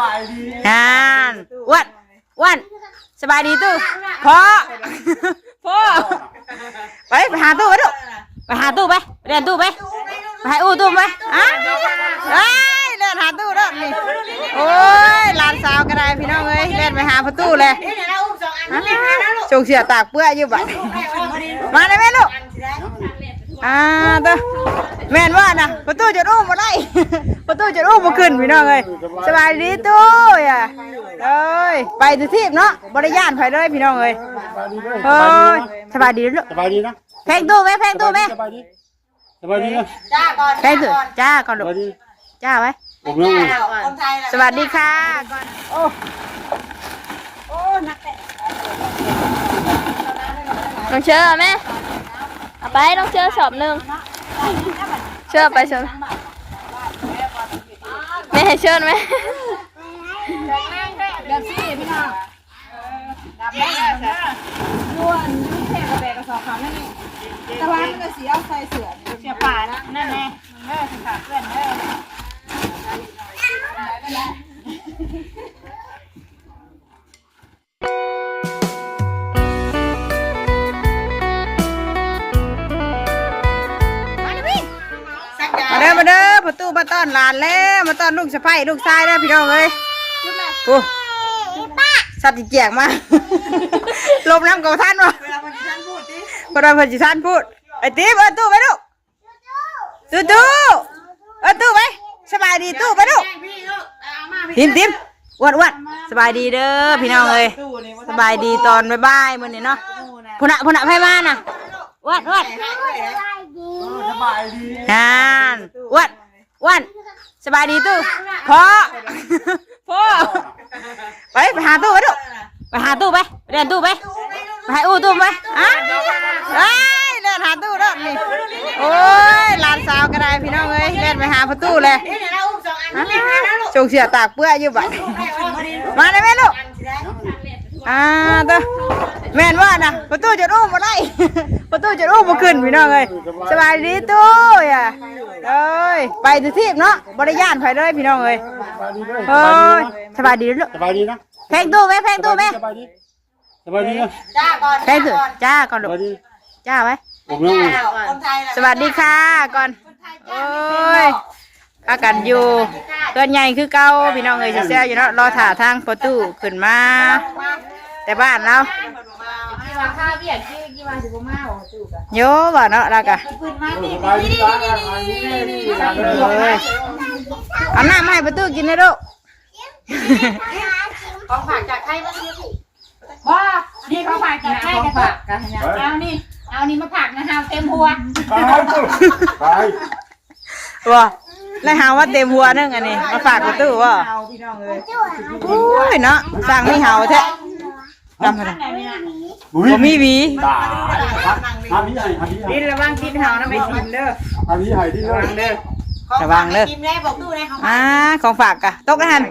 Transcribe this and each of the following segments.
บายดีงานอ้วนอ้วนสบายดีตู้พ่อพ่อไปไปหาตู้ไปดูไปหาตู้ไปไปเรียนตู้ไปไปหาอู้ตู้ไปอะเอ้ยเล่นหาตู้เด้อนี่โอ้ยหลานสาวก็ได้พี่น้องเอ้ยเล่นไปหาประตูเลยจงเสียตากเปื้อยอยู่บัดมาได้ไหมลูก อ่าตัวแม่นว่านะประตูจะอุ้มมาได้ ประตูจะอุ้มมาขึ้นพี่น้องเอ้ยสบายดีตู้อะเอ้ยไปทุทีบเนาะบริยานไปเลยพี่น้องเอ้ยสบายดีเด้อเอ้ยสบายดีลูกสบายดีนะแพงตู้ไหมแพงตู้ไหมสบายดีสบายดีนะแพงตู้จ้าก่อนสลูกบายดีจ้าไว้ผมเรื่องสวัสดีค่ะก่อนน้องเชื่อไหมเอา ไปต้องเชื่อสอบหนึ่งเชื่อไปเชื่อไม่ให้เชื่อไหมแบบซี่พี่น้องดับแล้วล้วนนี่แค่กระเบกกระสอบขานั่นนี่ตะวันมันก็สีเอาใส่เสือเสือป่านะนั่นไงเออขาเพื่อนเออ มาต้อนหลานแล้วมาต้อนลูกสะใภ้ลูกชายแล้วพี่น้องเอ้ยโอ้สัตว์เจียกมาลมน้ำกับท่านวะเวลาเพิ่นสิท่านพูดเวลาเพิ่นสิท่านพูดไอ้ติ๊บเออตู้ไปลูกตู้ตู้เออตู้ไปสบายดีตู้ไปลูกทิมทิมอ้วนอ้วนสบายดีเด้อพี่น้องเอ้ยสบายดีตอนบ่ายๆมื้อนี้เนาะพุ่นน่ะพุ่นน่ะไผมาน่ะอ้วนอ้วนสบายดีงานอ้วน อ้วนสบายดีตู้พ่อพ่อไปไปหาตู้ไปดูไปหาตู้ไปเรียนตู้ไปไปหาอู้ตู้ไปอะเอ้ยเล่นหาตู้เด้อนี่โอ้ยหลานสาวก็ได้พี่น้องเอ้ยเล่นไปหาประตูเลยจงเสียตากเปื้อยอยู่บัดมาได้ไหมลูกอ่าตัวแม่นว่านะประตูจะอุ้มาได้ประตูจะอุ้มมาขึ้นพี่น้องเอ้ยสบายดีตู้อะ เอ้ยไปทุทีบเนาะบริยานไปเลยพี่น้องเอ้ยสบายดีเด้อเอ้ยสบายดีลูกสบายดีนะแพงตู้ไหมแพงตู้ไหมสบายดีสบายดีนะแพงตู้จ้าก่อนสลูกบายดีจ้าไว้ผมเรื่องสวัสดีค่ะก่อนโอ้ยอากันอยู่ตัวใหญ่คือเก่าพี่น้องเอ้ยแซ่อยู่เนาะรอถ่าทางประตูขึ้นมา แต่บ้านเรา โยบ่เนาะแล้วก็สบายดีร้านอาหารนี่ร้านเด้อเอ้ยเอาน้ำมาให้ประตูกินเลยลูกว่านี่เขาฝากจากให้กันฝากกันเอานี่เอานี่มาผักนะฮะเต็มหัวไปไปว่าแล้วหาว่าเต็มหัวนึงอันนี้มาฝากประตูว่าโอ้ยเนาะสั่งไม่เห่าแท้ ทำอะไรบุ้บ่มีหวีตายทำนี้ให้ทำนี้ให้ดินระวังกินเห่านะไม่กินเด้อทำนี้ให้ที่เด้อระวังเด้ออ่าของฝากกะตกนะฮัน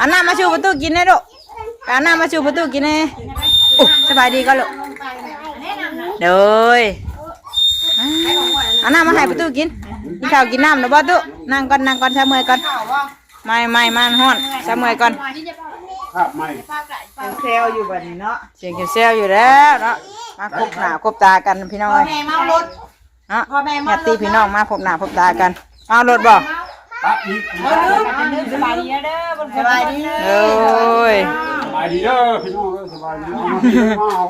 อันน้ำมาชูประตูกินได้ลูกไปอันน้ำมาชูประตูกินได้อุ๊ยสบายดีก็ลูกเด้ออันน้ำมาให้ประตูกินกินข้าวกินน้ำนะบ่ตู้นั่งก่อนนั่งก่อนซะเมื่อยก่อน ไม่ไม่มันฮ้อนซะเมื่อยก่อนภาพใหม่เซลอยู่บัดนี้เนาะเสียงเซลอยู่แล้วเนาะมาพบหน้าพบตากันพี่น้องเอ้ยแม่เมารถเนาะญาติพี่น้องมาพบหน้าพบตากันเอารถบ่ปักอีกสบายดีนะเด้อบนสบายดีโอ้ยสบายดีเด้อพี่น้องเด้อสบายดีมาเอา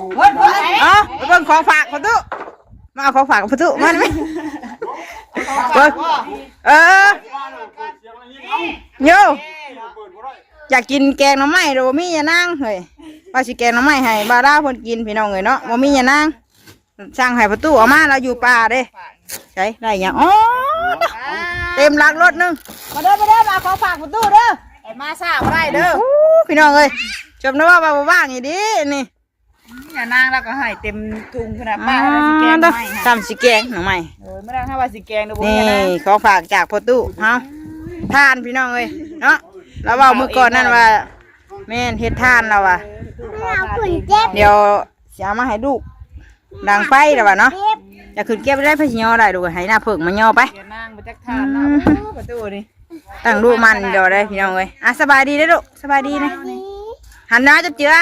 เอาไปเบิ่งของฝากประตู มาเอาของฝากกับประตูมาได้ไหมเบิ่งเออโยอยากกินแกงหน่อไม้โดมีอย่านั่งเฮ้ยว่าสิแกงหน่อไม้ให้บาร่าเพิ่นกินพี่น้องเอ้ยเนาะบ่มีอย่านั่งสร้างให้ประตูออกมาเราอยู่ป่าเด้ใช่ได้หยังอ๋อเต็มหลักรถหนึงมาเด้อมาเด้อมาเอาของฝากประตูเด้อมาซ่าบ่ได้เด้อโอ้พี่น้องเอ้ยจำได้ว่าบ่ว่างอีดีนี่ อย่านางแล้วก็ให้เต็มถุงขนาดป้าอ่าสิแกงต้องให้ทำสิแกงหน่อไม้เออไม่ได้ถ้าว่าสิแกงเด้อบ่นี่มีนะของฝากจากพ่อตู้เฮาทานพี่น้องเอ้ยเนาะแล้วเว่าเมื่อก่อนนั่นว่าแม่นเฮ็ดทานแล้วว่ะเดี๋ยวสิเอามาให้ลูกดังไฟแล้วว่ะเนาะจะขึ้นเก็บได้พะสิยอได้ดูกให้หน้าเพิ่งมาย่อไป อย่านางบ่จักทานนะประตูนี่ตั้งรูปมันเดี๋ยวได้พี่น้องเอ้ยอะสบายดีเด้อลูกสบายดีนะหันหน้าจับเจือ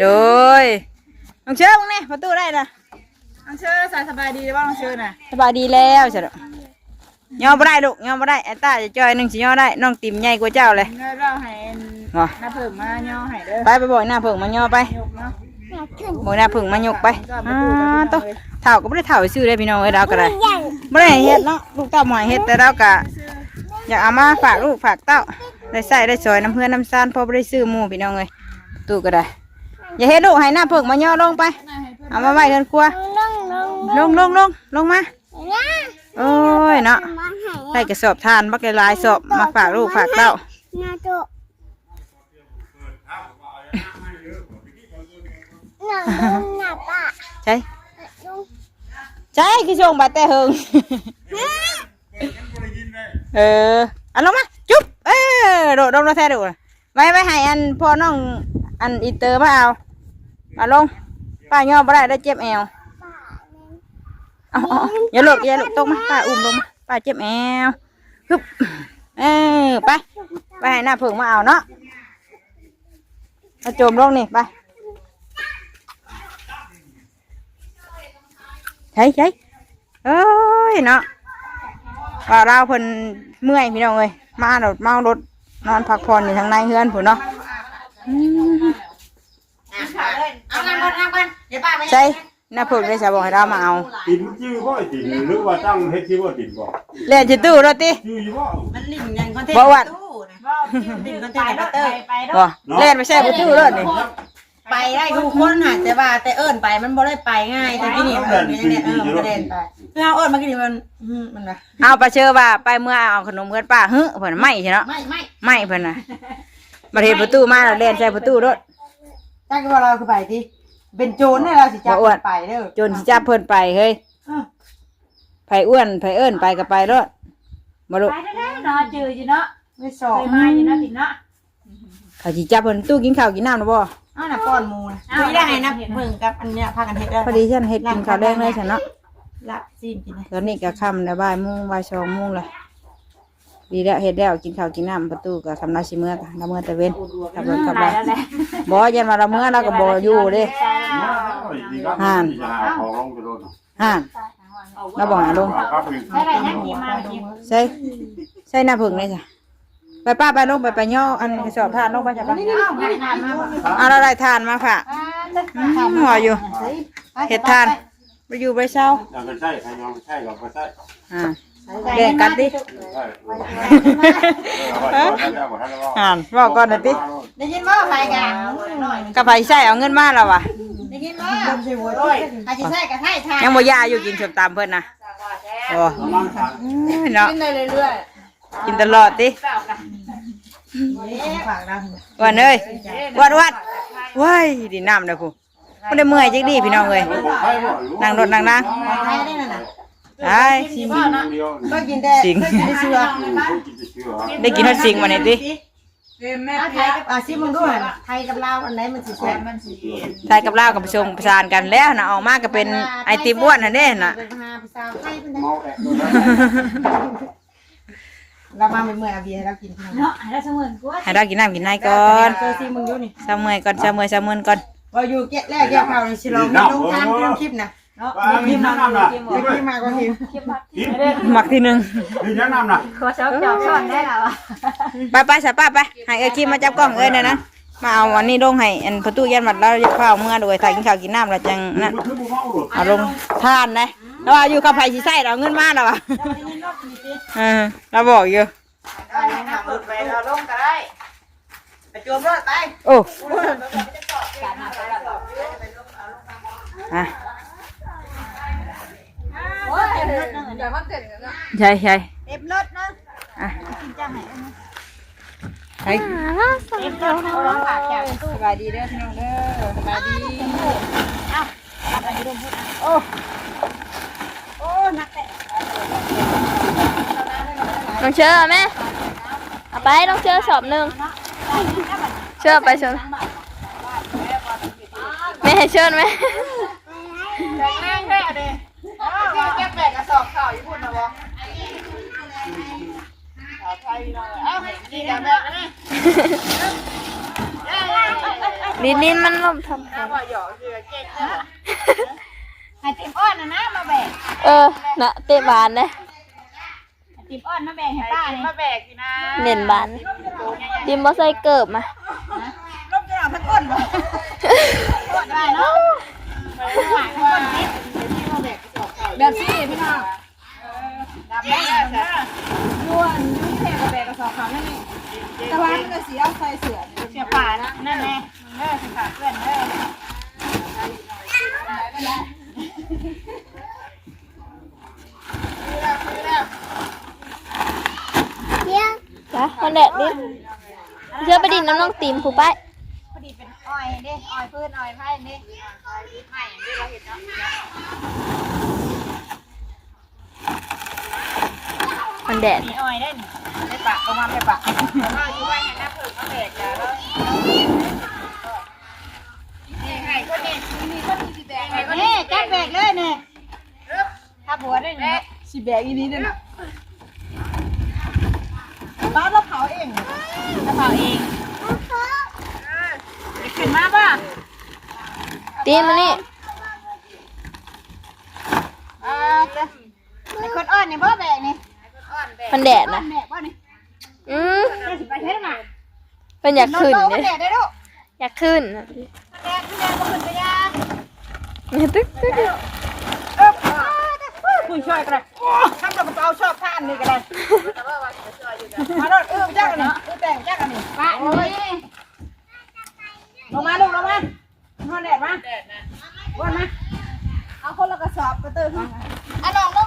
โดยน้องเชื่อมึงนี่ประตูได้ละน้องเชื่อสายสบายดีบ้างน้องเชื่อน่ะสบายดีแล้วเฉยย่อบ่ได้ลูกย่อบ่ได้ไอ้ตาจะจอยหนึ่งสิย่อได้น้องติ่มใหญ่กว่าเจ้าเลยเงินเราให้อ๋อหน้าเพิ่มมาย่อให้เด้อไปไปบอกหน้าเพิ่งมาย่อไปยกเนาะบอกหน้าเพิ่งมายกไปอ่าตัวเท่าก็ไม่ได้เท่าซื้อได้พี่น้องเอ้ยเราก็ได้ไม่ได้ให้เฮ็ดเนาะลูกเต้าหมอยเฮ็ดแต่เราก็อยากเอามาฝากลูกฝากเต้าได้ใส่ได้ซอยน้ำเพื่อนน้ำซานพอไม่ได้ซื้อหมูพี่น้องเอ้ยตู้ก็ได้ อย่าเฮ็ดลูกให้หน้าเพิ่งมาย่อลงไป เอามาไว้เงินครัวลงลงลงลงมา โอ้ยเนาะได้กระสอบทานบักหลายๆสอบมาฝากลูกฝากเต้านาโตะหนังลุงหนับอะใช่ลุงใช่คือช่วงบาดแต่เฮิงเอออันลงมาจุ๊บเออโดดลงแล้วแท้ดูไว้ไว้ให้อันพ่อน้องอันอีเตอร์มาเอา เอาลงป้าย่อบ่ได้ได้เจ็บแอวเอาเอย่าหลดอย่าหลดตกมาป้าอุ้มลงมาป้าเจ็บแอวฮึบเออไปไปให้หน้าเพิ่งมาเอาเนาะเอาโจมลงนี่ไปใช่ใช่เอ้ยเนาะว่าเราเพิ่นเมื่อยพี่น้องเอ้ยมารถเมารถนอนพักผ่อนอยู่ทางในเฮือนผู้นเนาะ ก่อนงานก่อนเดี๋ยวป้าไปใช่น้าเพิ่งได้จะบอกให้เรามาเอาตินชื่อบ่ไอ้ตินหรือว่าตั้งเฮ็ดชื่อว่าตินบ่เล่นจิตู้รถติชื่ออยู่บ่มันลิ่งเงินคอนเทนบ่ต์วันลิ่งคอนเทนต์กับเตอร์ไปเด้อบ่เล่นไม่ใช่ประตูรถนี่ไปได้ทุกคนน่ะแต่ว่าแต่เอิ้นไปมันบ่ได้ไปง่ายแต่ที่นี่เอิ้นเนี่ยเออมันกระเด็นไปคือเอาเอิ้นมากี่มันอืมมันว่าเอาไปเชื่อว่าไปเมื่อเอาขนมเพื่อนป้าฮึเพิ่นไม่ใช่เนาะไม่ไม่ไม่เพิ่นน่ะมาเห็นประตูมาแล้วเล่นใส่ประตูรถตั้งว่าเราคือไปที่ เป็นโจรเนี่ยเราสิจับบ่อ้วน ไปเด้อจนสิจับเพิ่นไปเฮ้ยอ้าวไผอ้วนไผเอิ้นไปก็ไปรถบ่ลูกไปได้ๆเนาะจืออยู่เนาะไม่สเคอบยมาอยู่เนาะติเนาะเขาสิจับเพิ่นตู้กินข้าวกินน้ำหรือบ่อ้าวน่ะป้อนหมูนะคุยได้ไงนะเพิ่งกับอันเนี้ยพากันเฮ็ดได้พอดีฉันเฮ็ดกินข้าวแดงเลยฉันเนาะ รับซีนกินนะตอนนี้ก็ค่ำแล้วบ่ายโมงบ่ายสองโมงเลย ดีแล้วเฮ็ดแล้วกินข้าวกินน้ำประตูก็ทำนาชิเมื่อกันละเมื่อตะเวนขับรถขับไปรถแล้วแหละบ่ยันมาละเมื่อเราก็บ่อยู่เด้ดีครับจะหาของลงจะโดนห่านเราบอกให้ลงครับพี่ได้ไปยังกินมากินใช่ใช่หน้าผึ้งเลยจ้ะไปป้าไปลงไปไปย่ออันกระสอบทานลงไปจ้ะป้าอ้าวไม่ทานมาบ่เอาเราได้ทานมาค่ะหัวอยู่เฮ็ดทานไปอยู่ไปเช้าอยากจะใช่ใครยอมใช่ก็ไปใช่อ่า แบ่กันดิอ่านบอกก่อนหน่อยติได้ยินบ่ไปกันกระไผใส่เอาเงินมาแล้ววะได้ยินบ่โอ้ยอาสิใส่กับให้ทานยังบ่ยาอยู่กินส้มตำเพิ่นนะโอ้นั่งทานยเนาะกินได้เรื่อยกินตลอดติวันเอ้ยวันวันว้ายดีน้ำเด้อผู้บ่ได้เมื่อยจักดีพี่น้องเอ้ยนั่งรถนั่งนั่ง ได้นั่นน่ะได้สิงเดียวก็กินได้สิงได้เชื่อกินจะเชื่อได้กินฮอดสิงวันนี้ติไทยกับอาซิมึงด้วยไทยกับลาวอันไหนมันสิแซ่บมันสิไทยกับลาวกับผสมประสานกันแล้วนะออกมาก็เป็นไอติมอ้วนน่ะเด้น่ะเป็นพาภาษาไทยเป็นเมาแอะเรามาเมื่อยเอาเบียร์เรากินเนาะให้เราเสมือนกูว่าให้เรากินน้ำกินในก่อนเจอซิมึงอยู่นี่เช้าเมื่อยก่อนเช้าเมื่อยเช้าเมื่อยก่อนว่าอยู่เก็ตแรกเกี่ยวข่าวในชิลองมีลงทานเรื่องคลิปนะ เนาะมีน้ำน่ะคลิปมากกว่าคลิปคิดพักกินหมักทีหนึงมีน้ำน่ะขอเช้าจอบช้อนได้แล้วอะไปไปสป้าไปให้เอ้ยคิมมาจับกล้องเอ้ยเนี่ยวนะมาเอาอันนี้ลงให้อันประตูยันบัดเราจะเข้าเมื่อโดยถ่ายกินข้าวกินน้ำแล้วจังนั่นคือบุเมาหลุดเอาลงทานนะแล้วว่าอยู่กับไผสิใส่เราเอาเงินมาแล้ววะเออเราบอกอยู่รถไปเราลงก็ได้ไปจวบรถไปโอ้อะ โอ้ยเดี๋ยวมาเกิดกันเนาะใช่ใช่เต็มรถนะอะใช่เอ็มต้องเอาลงปากแก้วสบายดีเด้อพี่น้องเด้อสบายดีน้องเชื่อแม่เอาไปน้องเชื่อสอบหนึ่งเชื่อไปเชิญแม่ให้เชิญไหม แก้แปดกระสอบข่าวญี่ปุ่นนะบอสาวไทยน้อยดีแกแบกนะดีนดินมันล่มทำน้าบ่หยอกคือเก่งนะไอติมอ้อนนะนะมาแบกเออนะเตะบานนะไอติมอ้อนมาแบกให้ป้าเนี่ยมาแบกนะเน่นบานติมบอใส่เกิบมาลบจะเอาทั้งก้นบ่ก้นได้เนาะ แบบซี่พี่น้องดำได้เลยจ้ะย้วนนี่แพงกระแบกกระสอบขาวนั่นนี่แต่ว่ามันก็สีเอาใส่เสือเสียป่านะนั่นแน่เด้อสิป่าเพื่อนเด้อเดี๋ยวจ้ะมันแดดลิ้นเชื่อไปดินน้ำน้องตีมผู้ไปพอดีเป็นอ้อยเด้อ้อยพื้นอ้อยไผ่เด้อ้อยไผ่อย่างที่เราเห็นเนาะ มันแดด มีอ้อยได้นี่ได้ปะประมาณได้ปะมาอยู่ไว้ให้หน้าเพิ่นมาแบกอย่าแล้วนี่ให้คนนี้นี่คนที่สิแบกให้คนนี้จับแบกเลยนี่ถ้าบัวได้นี่สีแบกอีนี้เด้อบ้านเราเผาเองจะเผาเองจะขึ้นมาป่ะตีมมานี่อ่าจ้ะไอ้คนอ้อนนี่บ่แบกนี่ มันแดดนะแบกบ่นี่อืมจะสิไปเฮ็ดมาเป็นอยากขึ้นโตเลก็ยแบกได้ลูกอยากขึ้นแบกขึ้นแบกก็ขึ้นไปยาตึ๊กตึ๊กตึ๊กเออคุณช่วยกันเลยทำกระเป๋าชอบท่านนี่กันเลยมาโดนเออจ้ากันนี่เออแต่งจ้ากันนี่ป้านี่ลงมาลูกลงมาห้องแดดมาแดดนะวันมาเอาคนละกระสอบกระตือมาอะน้องลู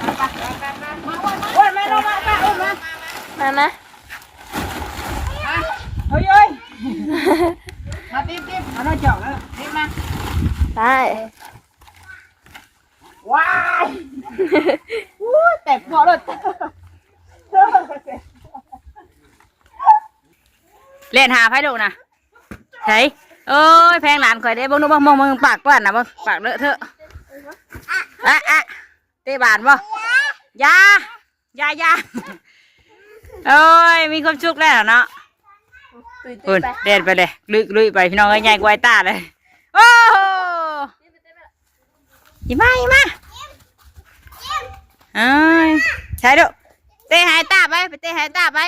กวันมาลงมาป้าอุ้มมามามาเฮ้ยเฮ้ยมาติ๊บติ๊บเอาหน้าจองแล้วติ๊บมาไปว้ายอู้แต่พอเลยเล่นหาไพ่ดูนะใช่เอ้ยแพงหลานข่อยได้บ่รู้บ่มองมึงปากกว้านนะบ่ปากเลอะเถอะอะอะ ตะบานบ่ยายายาโอ้ยมีความสุขแล้วเนาะตุยตุคุยณไปเดินไปเลยลุยลุยไปพี่น้องเอ้ยใหญ่กว่าไอ้ตาเลยโอ้โหยิมายิมาเอ้ยใช่ดูเตะหายตาไปไปเตะหายตาไป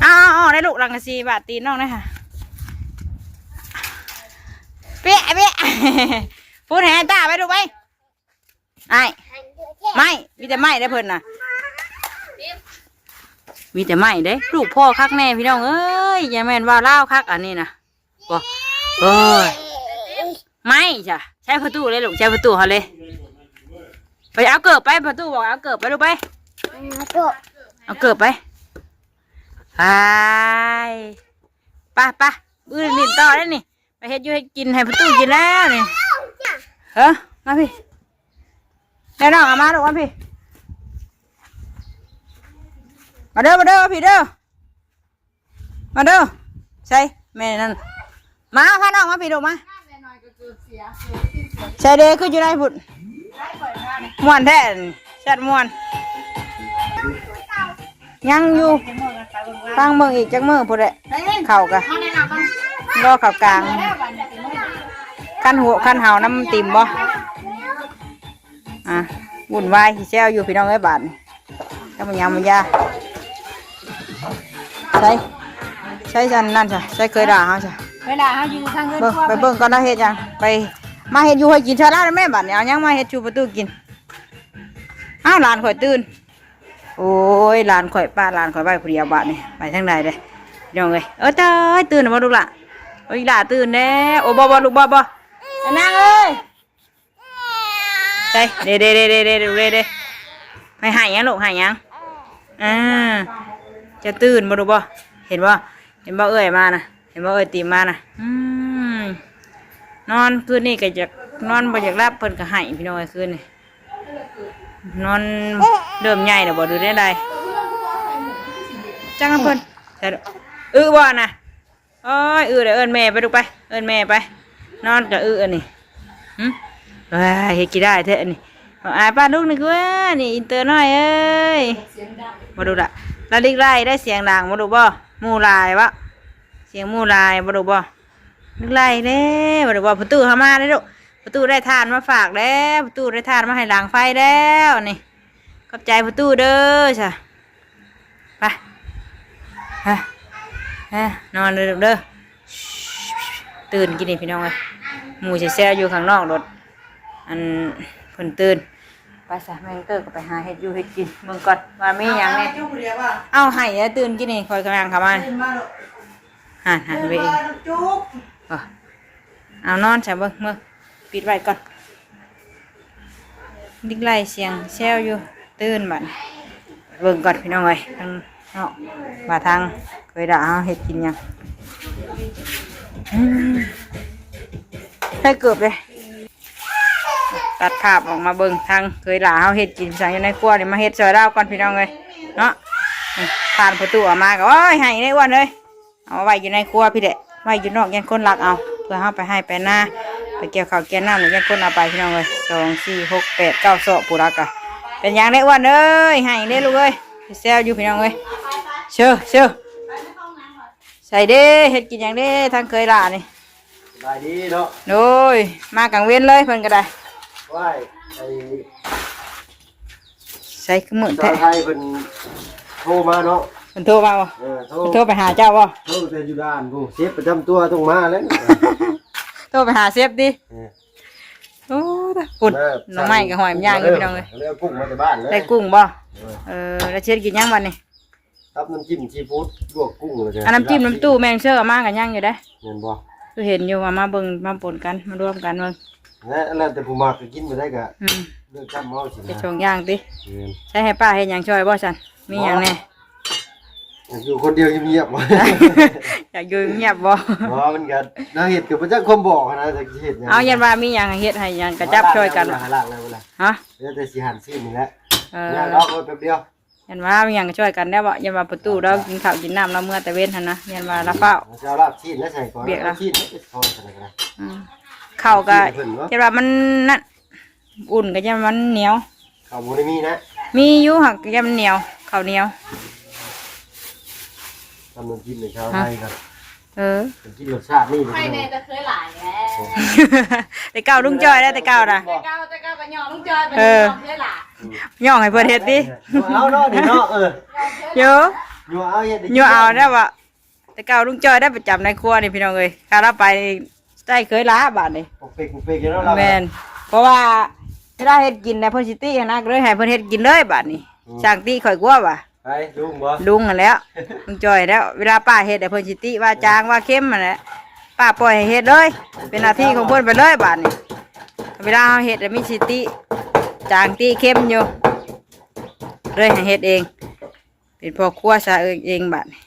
เอาเอาเอาได้ลูกลังกะซีบาทตีนน้องเลยค่ะเปี้ยเปี้ยพูดหายตาไปดูไป ไอ้ไม่มีแต่ไม่ได้เพิ่นน่ะมีแต่ไม่เด้ ลูกพ่อคักแน่พี่น้องเอ้ยอย่าแม่นว่าเล่าคักอันนี้นะบ่โอ้ยไม่จ้ะใช้ประตูเลยลูกใช้ประตูเขาเลย ไปเอาเกิบไปประตูบอกเอาเกิบไปลูกไปเอาเกิบไปไปไปไปบื้อนินต่อได้นี่ไปเฮ็ดยู่ให้กินให้ประตูกินแล้วนี่เฮ้อมาพี่ แน่น้องเอามาลูกมาพี่ มาเด้อมาเด้อพี่เด้อ มาเด้อใช่แม่นั่น มาพาน้องมาพี่ดูมาใช่เด้อคืออยู่ได้พุ่นม่วนแท้นี่ชัดม่วน ยังอยู่ฟังเมืองอีกจักมืองพุ่นแหละเข่ากะรอเข่ากลาง คันหัวคันเห่าน้ำติ่มบ่ อะวุ่นวายสิแซวอยู่พี่น้องเอ้ยบาดนี่ก็มันยังมันยาใช่ใช่จันนั่นจ้ะใช่เคยด่าเขาจ้ะเวลาเขาอยู่ทางเงินเบิ่งไปเบิ่งก่อนนะเฮ็ดหยังไปมาเฮ็ดอยู่ให้กินเท่าไรแม่บัดเนี่ยเอาหยังมาเฮ็ดชูประตูกินอ้าวหลานข่อยตื่นโอ้ยหลานข่อยป้าหลานข่อยไปผู้เดียวบาดนี่ไปทางใดเด้น้องเอ้ยเออเต้ยตื่นแล้วบ่ลูกล่ะโอ้ยหลาตื่นแน่โอ้บ่บ่ลูกบ่บ่ไอ้นางเอ้ย đây đi đi đi đi đi đi đi mày hại nhá lộ hại nhá à cho tư mà đồ bò hiện bò hiện bò ơi mà nè hiện bò ơi tìm mà nè uhm. non cứ đi cái chặt non bao chặt lắp phần cả hại phi nói cứ này non đờm nhảy là bỏ được đến đây chắc lắm phần ừ bò nè ôi ừ để ơn mẹ ไปดูไปเอิ้นแม่ไป นอนจะอื้อนี่ เฮ้ยเฮ็ดกี่ได้แท้อันนี้เอายป้าลูกนี่คือว่านี่อินเตอร์น้อยเอ้ยมาดูละล้วดิกไล่ได้เสียงดังมาดูบ่หมูลายวะเสียงหมูลายมาดูบ่ดิกไล่เด้มาดูบ่ประตูเข้ามาได้ลูกประตูได้ทานมาฝากแล้วประตูได้ทานมาให้หลังไฟแล้วนี่ขอบใจประตูเด้อจ้ะไปฮะฮะนอนเลยเด้อตื่นกินนี่พี่น้องเลยหมูจะแซ่อยู่ข้างนอกรถ อันเพิ่นตื่นไปสะแมงเตอร์ก็ไปหาเห็ดอยู่เห็ดกินเบิ่งก่อนว่ามีหยังเนี่ยจุ๊บเดียวว่าเอาให้แล้วตื่นกินนี่คอยกำลังเข้ามาขึ้นมาลูกหันหันไปเองจุ๊บเออเอานอนใช่เบิ่งเมื่อปิดไว้ก่อนดิกไล่เสียงแซวอยู่ตื่นบัดเบิ่งก่อนพี่น้องเอ้ยทางเนาะมาทางเคยด่าเอาเห็ดกินหยังอืมให้เกือบเลย ตัดภาพออกมาเบิ่งทางเคยหลาเฮาเฮ็ดกินสั่งอยู่ในครัวนี่มาเฮ็ดซอยดาวก่อนพี่น้องเอ้ยเนาะนี่ผ่านประตูออกมาก็โอ้ยให้ได้อ้วันเลยเอาไว้อยู่ในครัวพี่เด็ไว้อยู่นอกยันคนรักเอาเพื่อเฮาไปให้ไปหน้าไปเกี่ยวข้าวเกี่ยวน้ำหรือยันคนเอาไปพี่น้องเอ้ยสองสี่หกแปดเก้าศอกปูรักอะเป็นหยังได้อ้วันเอ้ยให้ได้ลูกเอ้ยไปแซวอยู่พี่น้องเอ้ยเชื่อเชื่อใส่เด้เฮ็ดกินหยังเด้ทางเคยหลานี่ได้ดีเนาะโอ้ยมากลางเว้นเลยเพิ่นก็ได้ ไหว้ไอ้ใส่ขมือชาแท้วไทยเป็นโทรมาเนาะเพิ่นโทรมาบ่เออโทรเพิ่นโทรไปหาเจ้าบ่โทรแต่อยู่ด้านผู้เชฟประจำตัวต้องมาแล้วโทรไปหาเซฟดิเออโอ้ตะปุ่นหน้องไม้กับหอยมันย่างอยู่พี่น้องเลยเรียกกุ้งมาจากบ้านเลยได้กุ้งบ่เออแล้วเช็ดกินย่างวันนี้ทับน้ำจิ้มซีฟู้ดลวกกุ้งเลยอันน้ำจิ้มน้ำตู้แมงเชื่อเอามากันย่างอยู่ได้เห็นบ่ คือเห็นอยู่ว่ามาเบิ่งมาปนกันมารวมกันเบิ่ง และแล้วแต่ผู้มักก็กินไปได้ก็อืมเลือกจับเมาสิจะนะชงย่างติเออใช้ให้ป้าเฮ็ดหยังช่วยบ่ซั่นมีหยังแน่ อยู่คนเดียวเงียบๆอยากอยู่เงียบบ่เพราะมันก็น่าเห็ดกับพระเจ้าคมบอกนะจะเห็ดหยังเอายันว่ามีหยังให้เฮ็ดให้หยังกระจับช่วยกันหาล่างแล้วเวลาฮะเดี๋ยวแต่สิหันซีนนี่แหละเออย่างเอาแป๊บเดียว ยันว่ามีหยังช่วยกันได้บ่ยันว่าประตูเรากินข้าวกินน้ำเราเมื่อแต่เว้นหั่นนะยันว่าละเฝ้า เจ้าลาบซีนแล้วใส่ก่อนเบียกละซีนนี่พอกันเลยอืม ข้าวก็ยันว่ามันนั่นอุ่นก็ยันมันเหนียวข้าวหมูได้มีนะ มีอยู่หักยำเหนียวข้าวเหนียวทำน้ำจิ้มในชาวไทยครับเออน้ำจิ้มรสชาตินี่ใครเนี่ยจะเคยหลายแล้วแต่เก้าลุงจอยได้แต่เก้านะแต่ก้าวแต่ก้าวกันยอลุงจอยเป็นเออยอมเคยหลายย่องให้เพิ่นเฮ็ดดิเอาเนาะนี่เนาะเออโยอยู่เอาเฮ็ดโยเอาได้บ่แต่เก้าลุงจอยได้ประจำในครัวนี่พี่น้องเอ้ยการเราไป ได้เคยล้าบาดนี่ปกเปกปกเปกอยู่แล้วเราแม่นเพราะว่าเวลาเฮ็ดกินนะเพิ่นสิตี้นะก็เลยให้เพิ่นเฮ็ดกินเลยบาดนี้ช่างตี้ข่อยกลัวว่ะไปลุงบ่ลุงนั่นแหล้วลุงจอยแล้ว เวลาป้าเฮ็ดให้เพิ่นสิตี้ว่าจางว่าเค็มนั่นแหละป้าปล่อยให้เฮ็ดเลย เป็นหน้าที่ของเพิ่นไปเลยบาดนี้เวลาเราเฮ็ดแล้วมีสิติจางตีเข้มอยู่เลยให้เฮ็ดเอง เป็นพ่อครัวซะเองเองบัดนี้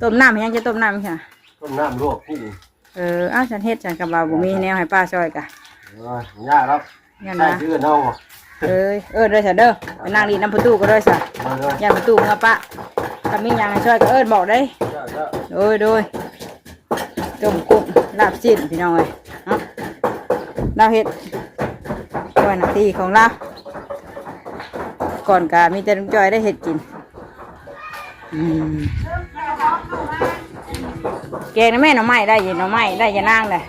ต้มน้ำให้ยังจะต้มน้ำใช่ต้มน้ำลวกกุ้ง เอออ้าวฉันเฮ็ดฉันกับว่าบ่มีแนวให้ป้าช่วยกะเออยากครับงั้นใช่นะชื่อเนาะเอ้ยเออเด้อซะเด้อไปนั่งดีน้ำประตูก็เด้อซะมาเลยย่านประตูเมื่อปะถ้ามีหยังให้ช่วยก็เอิ้นบอกได้จ้าจ้าโดยโดยต้มกุ้งลาบสิ้นพี่น้องเอ้ยเนาะเราเฮ็ดด้วยหน้าที่ของเราก่อนกามีแต่ลุงจอยได้เห็ดกินอืม แกงนี่แม่หน่อไม้ได้ยินหน่อไม้ได้อยันางเลย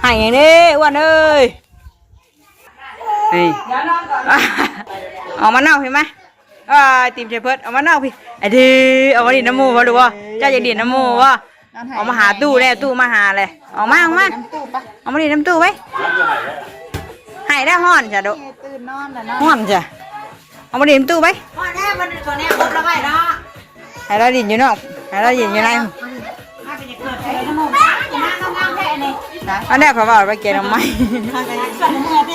ให้อย่างนี้อ้วันเอ้ยนี่เอามาเน่าเห็นไหมอ่าตีมเชฟเพิร์ดเอามาเน่าพี่ไอ้ดีเอามาดินน้ำมูมาดูวะเจ้าอยากดินน้ำมูวะเอามาหาตู้เลยตู้มาหาเลยเออกมาเออกมาตู้ปะเอามาดิน้ำตู้ไว้ให้ได้ห้อนจ้ะดุตื่นนอนแล้วเนาะห้อนจ้ะ เอามาดิน้ำตู้ไว้พ่อแน่มันตัวเนี้ยครบแล้วไว้เนาะให้เราดินอยู่นอกให้เราดินอยู่ในมาเป็นเกิดอะไรทั้งหมดอย่านั่งงามแค่นี้นะอันนี้เขาบอกไปเกณฑ์เอาไม้ทางการส่วนเมื่อดิ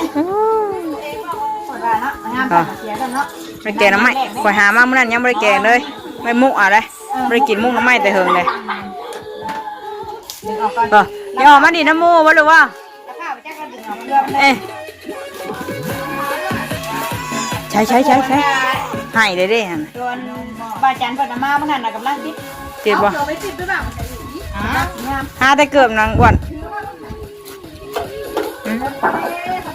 หมดแล้วเนาะงามเสียกันเนาะไปเกณฑ์เอาไม้ข่อยหามาเมื่อนั้นยังไม่ได้แกงเลยไม่มุกอะไรไม่ได้กินมุกน้ำไม้แต่เฮิงเลยดึงออกก่อนเออเดี๋ยวออกมาดิน้ำมูวะหรือว่าแล้วข้าวไปแจ้งกันดึงออกเรื่องเอ๊ะ ช้ใช้ใช้ใช้ให้ได้ได้ฮะส่วนบาจันเปิดมาเมื่อไงน่ะกำลังติดติดบ่เอาไปติดหรือเปล่าอ่างามหาแต่เกือบนางอ้วนอืมไป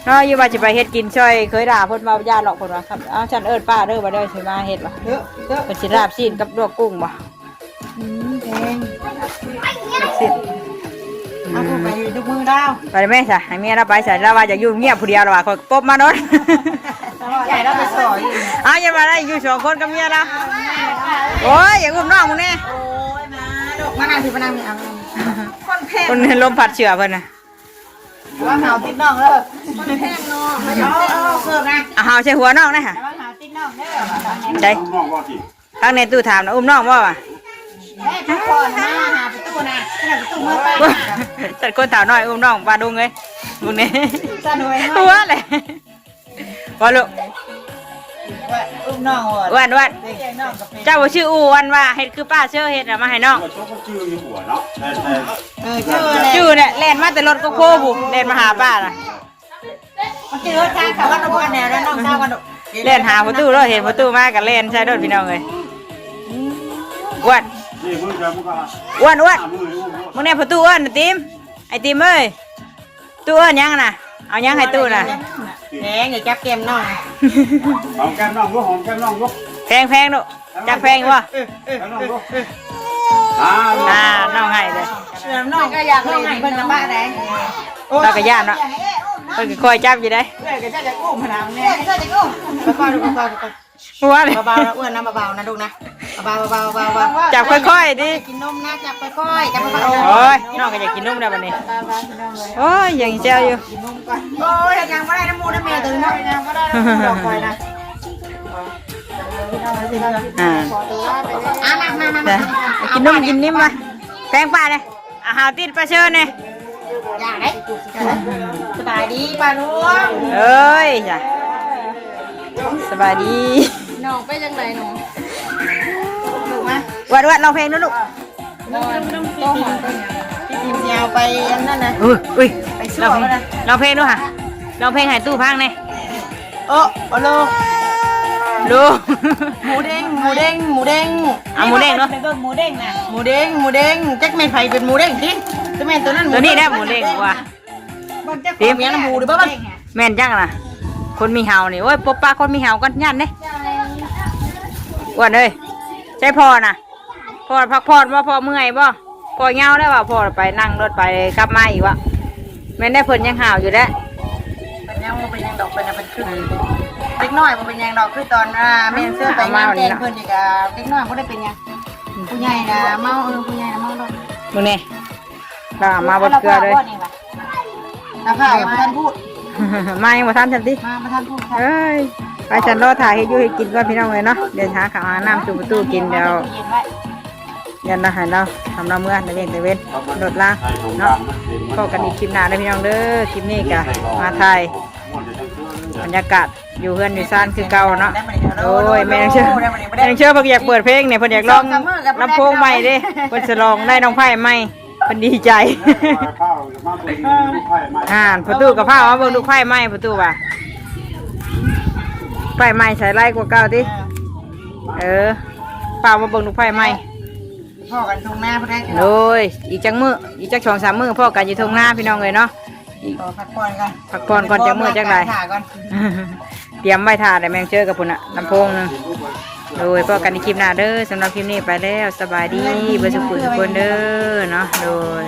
เนาะอยู่ว่าสิไปเฮ็ดกินช่วยเคยด่าเพิ่นว่าญาติหรอกเพิ่นว่าครับเอาฉันเอิ้นป้าเด้อบ่เด้อสิมาเฮ็ดบ่เยอะเยอะเพิ่นสิราบซีนกับลวกกุ้งบ่แพงราบซีน เอาไปดูมือดาวไปได้ไหมจ้ะให้เมียเราไปใส่เราว่าอยากอยู่เงียบผู้เดียวเราว่าคอยปบมาโนนใหญ่แล้วไปสอยเอาอย่ามาได้อยู่สองคนกับเมียเราโอ้ยอย่าอุ้มน้องมึงแน่โอ้ยมาดอกมานั่งที่มานั่งนี่เอาคนแพงคนลมพัดเชือเพิ่นน่ะว่าหาวติดน้องเด้อคนแพงเนาะเอาเอาเสิร์ฟนะเอาเฮาใส่หัวน้องนะฮะว่าหาวติดน้องเด้อได้น้องว่าสิทางในตู้ถามนะอุ้มน้องบ่ว่ะ แม่ทุกคนมาหาประตูนะหาประตูมือป้าจัดคนถามน้อยอุ้มน้องปลาดุงเลยมึงนี่สนุยหัวเลยว่าลูกอุ้มน้องอ้วนอ้วนเด็กน้องกับเป็นเจ้าบ่ชื่ออ้วนว่าเฮ็ดคือป้าเชื่อเฮ็ดน่ะมาให้น้องว่าชกก็ชื่ออยู่หัวเนาะแต่แต่เออชื่ออะไรชื่อเนี่ยแล่นมาแต่รถก็โคบุแล่นมาหาป้าน่ะมันชื่อทางเขาว่าน้องกันแน่แล้วน้องเจ้ากันเล่นหาประตูเราเห็นประตูมากับเล่นใช่ด้วยพี่น้องเลยอ้วน นี่มือจะมือก็อ้วนอ้วนหามืออุ้มมึงเนี่ยประตูอ้วนน่ะติมไอ้ติมเอ้ยตู้อ้วนยังน่ะเอายังให้ตู้น่ะแหงอย่าจับเกมน้องหอมแก้มน้องลูกหอมแก้มน้องลูกแพงแพงลูกจักแพงวะแก้มน้องลูกอ่าอ่าน้องให้เลยน้องก็อยากเล่นเพิ่นจะบ้าไหนเราก็ย่านเนาะเพิ่นก็คอยจับอยู่ได้เอ้ยก็จะจะอุ้มพนังเนี่ยจะจะอุ้มค่อยๆดูค่อย ๆหัวเลยเบาๆนะอ้วนนะเบาๆนะลูกนะเบาๆเบาๆเบาๆจับค่อยๆดิกินนมนะจับค่อยๆจับค่อยๆโอ้ยน้องก็อยากกินนมแล้วบัดนี้โอ้ยยังเจ้าอยู่กินนมก่อนโอ้ยยังไม่ได้น้ำมูน้ำเมียตื่นนะยังไม่ได้น้ำมูดอกคอยนะอ่าอะมามามาเดี๋ยวกินนมกินนิ่มมาแพงป้าเลยอาหารติดปลาเชิญเนี่ยอย่าได้สบายดีป้าลุงเอ้ยจ้ะสบายดี น้องไปจังไดน้องถูกไหมวัดวัดเราเพลงด้วยลูกนอนโตหอมพี่พิมพ์ยาวไปนั่นนะอุ้ยอุ้ยไปสู้เราเพลงนะเราเพลงด้วยค่ะ เราเพลงใหายตู้พังเนี่ยโอ้โอ้ลูกดูหมูเด้งหมูเด้งหมูเด้งเอาหมูเด้งเนาะไปเบิ่งหมูเด้งนะหมูเด้งหมูเด้งแจ็คแมนไฟเป็นหมูเด้งกินจะแม่นตัวนั้นตัวนี้ได้หมูเด้งกว่าเตรียมเมียน้ำหมูหรือเปล่าแม่นจังนะคนมีเห่านี่โอ้ยปบปลาคนมีเห่ากันยันเนี่ย อ้วนเลยใช่พอนะพอพักผ่อนว่าพอเมื่อยบ่พอเหงาได้ว่าพอไปนั่งรถไปกลับมาอีกวะแม่นได้เพิ่นยังเห่าอยู่แล้วเป็นยังเป็นยังดอกเป็นเป็นคือเด็กน้อยมันเป็นยังดอกคือตอนอ่าแม่เสื้อไปงานแกงเพิ่นอีกอะเด็กน้อยบ่ได้เป็นยังผู้ใหญ่นะเมาเออผู้ใหญ่นะเมาดอกมึงนี่เราเอามาบดเกลือเลยนะค่ะมาท่านพูดมายังมาทันฉันดิมามาท่านพูดค่ะเอ้ย ไปฉันรอถ่ายให้อยู่ให้กินก่อนพี่น้องเลยเนาะเดินหาข้าวหาน้ำจูประตูกินเดี๋ยวเย็นไว้ยันเราใหายเราทำเราเมื่อในเว้นในเว้นรถล่างเนาะก็กันอีกคลิปหน้าเลยพี่น้องเด้อคลิปนี้กะมาถ่ายบรรยากาศอยู่เพื่อนอยู่ซ่านคือเก่าเนาะโอ้ยแม่ยังเชื่อแม่ยังเชื่อเพิ่นอยากเปิดเพลงเนี่ยเพิ่นอยากลองลำโพงใหม่เด้เพิ่นจะลองได้น้องไผ่ใหม่เพิ่นดีใจข้าวมาเป็นไผ่มาอ่านประตูกับผ้ามาเบิ่งลูกไฟไหม้ประตูว่ะไฟไหม้ใส่ไล่กว่าเก่าติเออเปล่ามาเบิ่งลูกไฟไหม้พ่อกันตรงหน้าพ่อได้โดยอีกจังมืออีกจักสองสามมือพ่อกันอยู่ทงหน้าพี่น้องเลยเนาะขอพักผ่อนก่อนพักผ่อนก่อนจังมือจังไรถ่าก่อนเตรียมไว้ท่าแต่แมงเจอกับพุ่นอะลำโพงหนึงโดยพ่อกันในคลิปหน้าเด้อสำหรับคลิปนี้ไปแล้วสบายดีเบอร์สุขุมทุกคนเด้อเนาะโดย